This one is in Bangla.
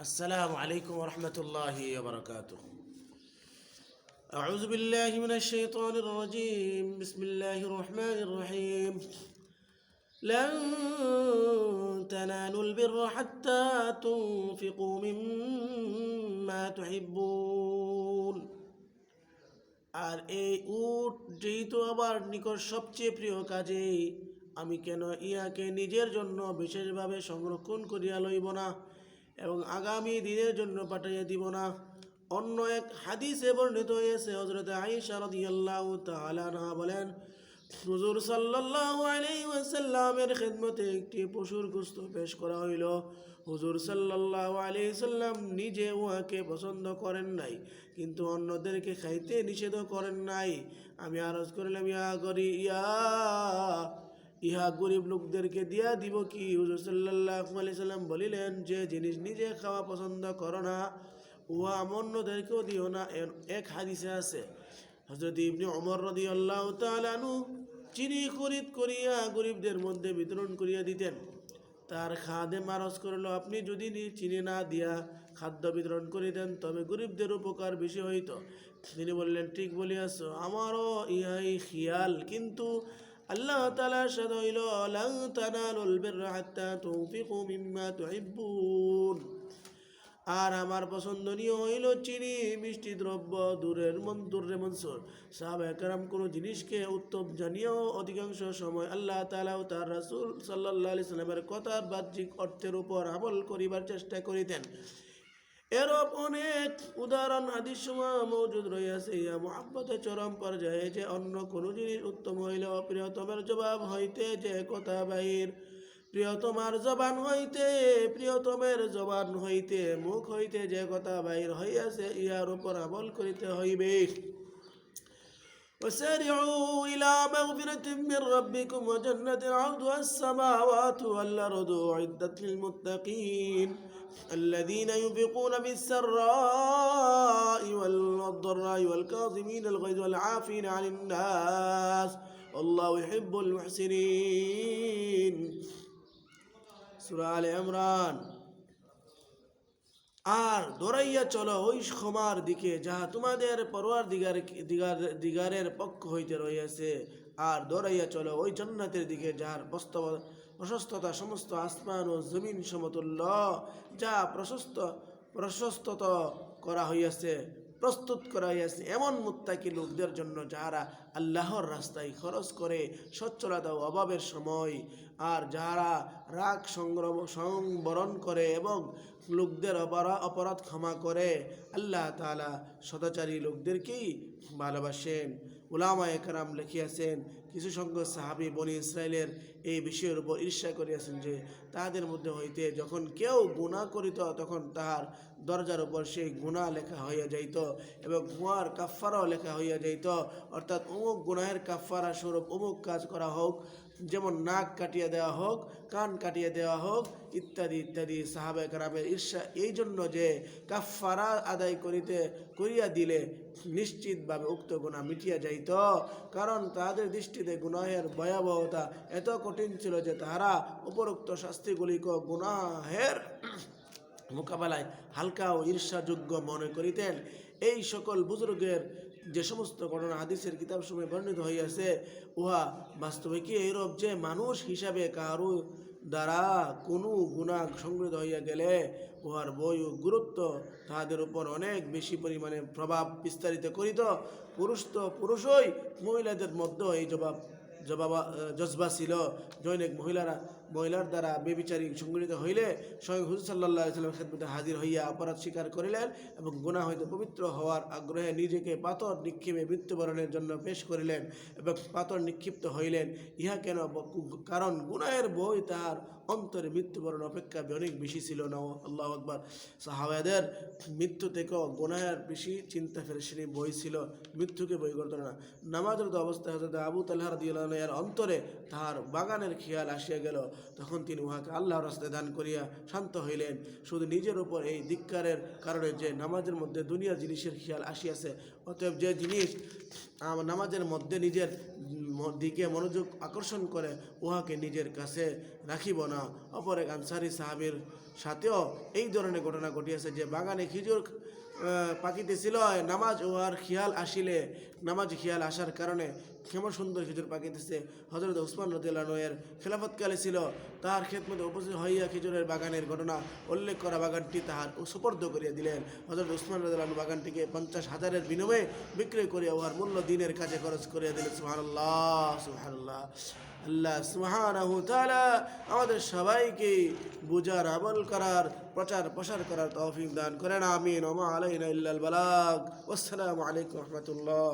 السلام عليكم ورحمة الله وبركاته أعوذ بالله من الشيطان الرجيم بسم الله الرحمن الرحيم لن تنالوا البر حتى تنفقوا مما تحبون আর এই উট যেহেতু আমার নিকট সবচেয়ে প্রিয় কাজে আমি কেন ইহাকে নিজের জন্য বিশেষভাবে সংরক্ষণ করিয়া লইব না এবং আগামী দিনের জন্য পাঠাইয়া দিব না। অন্য এক হাদিসে বর্ণিত হয়েছে হজরত আইসা বলেন, হুজুর সাল্লাল্লাহু আলাইহি ওয়াসাল্লামের খেদমতে একটি পশুর গোস্ত পেশ করা হইল। হুজুর সাল্লাল্লাহু আলাইহি সাল্লাম নিজে উহাকে পছন্দ করেন নাই, কিন্তু অন্যদেরকে খাইতে নিষেধ করেন নাই। আমি আরজ করিলাম, ইয়া করি ইয়া ইহা গরিব লোকদেরকে দিয়া দিব কি? হুজুর সাল্লাল্লাহু আলাইহি সাল্লাম বলিলেন, যে জিনিস নিজে খাওয়া পছন্দ করো না, উহা অন্যদেরকেও দিও না। এক হাদিসে আছে হজরত ইবনে ওমর রাদিয়াল্লাহু তাআলা আনহু চিনি খরিদ করিয়া গরিবদের মধ্যে বিতরণ করিয়া দিতেন। তার খাদে মারজ করল, আপনি যদি চিনি না দিয়া খাদ্য বিতরণ করিতেন, তবে গরিবদের উপকার বেশি হইত। তিনি বললেন, ঠিক বলিয়াছ, আমারও ইহাই খিয়াল, কিন্তু আল্লাহ তালা সাথে হইল লাং তানালুল হাত্তা তুনফিকু মিম্মা তুহিব্বুন। আর আমার পছন্দনীয় হইল চিনি, মিষ্টি দ্রব্য, দূরের মন দূরে মনসুর সাহাব একরাম কোনো জিনিসকে উত্তম জানিয়েও অধিকাংশ সময় আল্লাহ তালা ও তার রাসুল সাল্লাহ আলি সাল্লামের কথার বাহ্যিক অর্থের উপর আমল করিবার চেষ্টা করিতেন। এরূপ অনেক উদাহরণ হাদিস সময় মজুদ রইয়াছে ইয়া মোহাব্বতে চরম পর্যায়ে যে অন্য কোনো জিনিস উত্তম হইলে প্রিয়তমের জবাব হইতে যে কথা বাহির প্রিয়তমার জবান হইতে প্রিয়তমের জবান হইতে মুখ হইতে যে কথা বাহির হইয়াছে ইহার উপর আমল করিতে হইবে وسارعوا إلى مغفرة من ربكم وجنة عرضها السماوات والأرض أعدت للمتقين الذين ينفقون بالسراء والضراء والكاظمين الغيظ والعافين عن الناس والله يحب المحسنين سورة آل عمران আর দৌড়াইয়া চলো ওই ক্ষমার দিকে যাহা তোমাদের পরোয়ার দিগার দিগার দিগারের পক্ষ হইতে রইয়াছে আর দৌড়াইয়া চলো ওই জান্নাতের দিকে যাহার প্রস্তব প্রশস্ততা সমস্ত আসমান ও জমিন সমতুল্য, যা প্রশস্ত, প্রশস্তত করা হইয়াছে, প্রস্তুত করা হইয়াছে এমন মুত্তাকি লোকদের জন্য যাহারা আল্লাহর রাস্তায় খরচ করে সচ্ছলতা ও অভাবের সময়, আর যাহারা রাগ সংগ্রহ, সংবরণ করে এবং লোকদের অপরা, অপরাধ ক্ষমা করে, আল্লাহ তালা সদাচারী লোকদেরকেই ভালোবাসেন। উলামা একরাম লিখিয়াছেন, কিছু সংখ্যক সাহাবি বনি ইসরায়েলের এই বিষয়ের উপর ঈর্ষা করিয়াছেন যে তাহাদের মধ্যে হইতে যখন কেউ গুণা করিত, তখন তাহার দরজার উপর সেই গুণা লেখা হইয়া যাইত এবং গুয়ার কাফারাও লেখা হইয়া যাইত। অর্থাৎ অমুক গুনাহের কাফারা স্বরূপ অমুক কাজ করা হোক যেমন নাক কাটিয়ে দেওয়া হোক, কান কাটিয়ে দেওয়া হোক, ইত্যাদি ইত্যাদি। সাহাবে কারামের ঈর্ষা এই জন্য যে কাফারা আদায় করিতে, করিয়া দিলে নিশ্চিতভাবে উক্ত গুণা মিটিয়া যাইত। কারণ তাদের দৃষ্টিতে গুনাহের ভয়াবহতা এত কঠিন ছিল যে তাহারা উপরোক্ত শাস্তিগুলিকে গুনাহের মোকাবেলায় হালকা ও ঈর্ষাযোগ্য মনে করিতেন। এই সকল বুজুর্গের যে সমস্ত ঘটনা হাদিসের কিতাব সময় বর্ণিত হইয়াছে, উহা বাস্তবিকই এইরূপ যে মানুষ হিসাবে কারও দ্বারা কোনো গুণা সংগৃহীত হইয়া গেলে উহার বই ও গুরুত্ব তাহাদের উপর অনেক বেশি পরিমাণে প্রভাব বিস্তারিত করিত। পুরুষ তো পুরুষই মহিলাদের মধ্যে এই জবাব জবাবা জজবা ছিল। জৈনিক মহিলারা, মহিলার দ্বারা বেবিচারী সংগঠিত হইলে স্বয়ং হুজুর সাল্লাহ সাল্লাম খেদমতে হাজির হইয়া অপরাধ স্বীকার করিলেন এবং গুণা হইতে পবিত্র হওয়ার আগ্রহে নিজেকে পাথর নিক্ষেপে মৃত্যুবরণের জন্য পেশ করিলেন এবং পাথর নিক্ষিপ্ত হইলেন। ইহা কেন কারণ গুণায়ের বই তাহার অন্তরে মৃত্যুবরণ অপেক্ষা অনেক বেশি ছিল না। আল্লাহ আকবর। সাহাবাদের মৃত্যু থেকেও গুনাহের বেশি চিন্তা ফেরেসিনী বই ছিল। মৃত্যুকে বই করত না। নামাজরত অবস্থায় হজরত আবু তাল্লাহ রাদিয়াল্লাহু আনহু অন্তরে তাহার বাগানের খেয়াল আসিয়া গেল। তখন তিনি উহাকে আল্লাহর রাস্তায় দান করিয়া শান্ত হইলেন। শুধু নিজের উপর এই ধিক্কারের কারণে যে নামাজের মধ্যে দুনিয়ার জিনিসের খেয়াল আসিয়াছে, অতএব যে জিনিস নামাজের মধ্যে নিজের দিকে মনোযোগ আকর্ষণ করে উহাকে নিজের কাছে রাখিব না। অপর এক আনসারি সাহাবের সাথেও এই ধরনের ঘটনা ঘটিয়েছে যে বাগানে খিজুর পাকিতেছিল, নামাজ আর খেয়াল আসিলে, নামাজ খেয়াল আসার কারণে কেমন সুন্দর খেজুর পাকিতেছে। হজরত উসমান রদিল্লাহের খেলাফতকালে ছিল, তাহার ক্ষেত খেদমতে উপস্থিত হইয়া খেজুরের বাগানের ঘটনা উল্লেখ করা বাগানটি তাহার সুপর্দ করিয়া দিলেন। হজরত উসমান রদিল্লাহ বাগানটিকে পঞ্চাশ হাজারের বিনিময়ে বিক্রয় করিয়া উহার মূল্য দিনের কাজে খরচ করিয়া দিলেন সুহানাল্লাহ সুহানাল্লাহ আল্লাহ তালা আমাদের সবাইকে বুঝার আমল করার, প্রচার প্রসার করার তৌফিক দান করেন, আমিন। ওমা আলাইনা ইল্লাল বালাগ। আসসালামু আলাইকুম রহমতুল্লাহ।